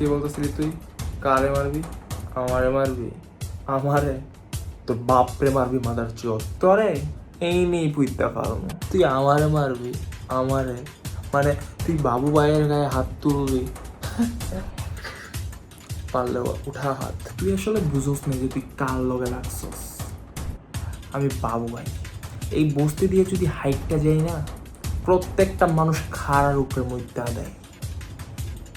কি বলতেছিলি তুই? কারে মারবি? আমারে মারবি? আমারে? তোর বাপরে মারবি, মাদার চোর। তোরে? এই নেই পুইতা পারব তুই আমারে মারবি, আমারে। মানে তুই বাবু ভাইয়ের গায়ে হাত তুলবি। পারলে উঠা হাত। তুই আসলে বুঝোস না যে তুই কার লগে লাগছস। আমি বাবু ভাই। এই বস্তি দিয়ে যদি হাইটটা যাই না, প্রত্যেকটা মানুষ খাড়ার উপরে মধ্যে দেয়।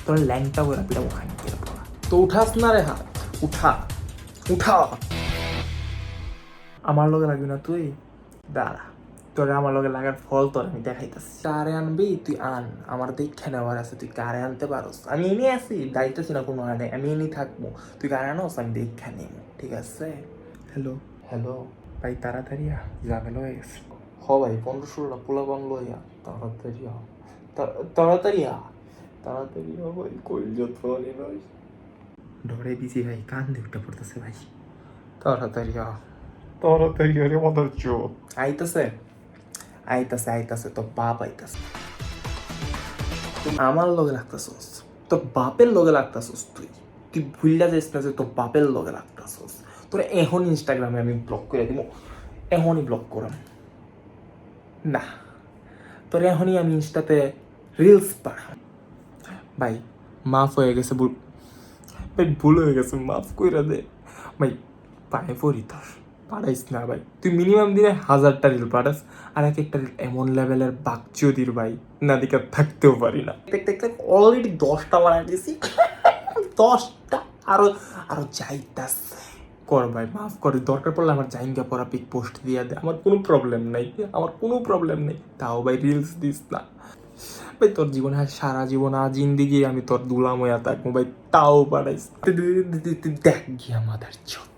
তোর ল্যাংটা করে পিটাবো পড়া তো উঠাস না রে হাত উঠা উঠা। আমার লগে লাগবি না তুই? দাঁড়া তোরে আমার লগে লাগার ফল তোর আমি দেখাইতাছি। কারে আনবি? তুই আন আমার দেখে নেওয়ার আছে তুই কারে আনতে পারোস? আমি এনে আছি দায়িত্বছি না কোনো আনে আমি এনেই থাকব। তুই কারে আনোস? আমি দেখে নিব ঠিক আছে? হ্যালো হ্যালো ভাই তাড়াতাড়ি আ ঝামেলা হয়ে গেছে। হ ভাই পনেরো ষোলোটা পোলা বাংলো ইয়া তাড়াতাড়ি তাড়াতাড়ি আ তাড়াতাড়ি আ ভাই কই যত ভাই। ডরে বিজি ভাই কান দিকটা পড়তেছে ভাই। তাড়াতাড়ি আ তাড়াতাড়ি আরে মাদার চোদ আইতাছে? আইতাছে আইতাছে তোর বাপ আইতাছে। আমার লগে লাগতাছস তোর বাপের লগে লাগতাছস তুই। তুই ভুললা যাইস না যে তোর বাপের লগে লাগতাছস। তোর এখন ইনস্টাগ্রামে আমি ব্লক করে দিব এখনই ব্লক করাম না তোর এখনই আমি ইনস্টাতে রিলস পাঠাম। ভাই, মাফ হয়ে গেছে ভুল। ভাই, ভুল হয়ে গেছে, মাফ কইরা দে। ভাই, পায়ে পড়ি তোর পাঠাইস না ভাই। তুই মিনিমাম দিনে হাজারটা রিল পাঠাস, আর এক একটা রিল এমন লেভেলের বাকচুদির ভাই, না দিকে থাকতেও পারি না। দেখতে অলরেডি দশটা বানাই দিয়েছি দশটা, আরও আরও যাইতাস। কর ভাই, মাফ করে, দরকার পড়লে আমার জাইঙ্গা পড়া পিক পোস্ট দিয়ে দে। আমার কোনো প্রবলেম নাই, আমার কোনো প্রবলেম নেই। তাও ভাই রিলস দিস না। ভাই, তোর জীবনে সারা জীবন আজ জিন্দিগি আমি তোর দুলাময়া থাকব, ভাই, তাও পারাইস। দেখ গিয়া মাদার চোখ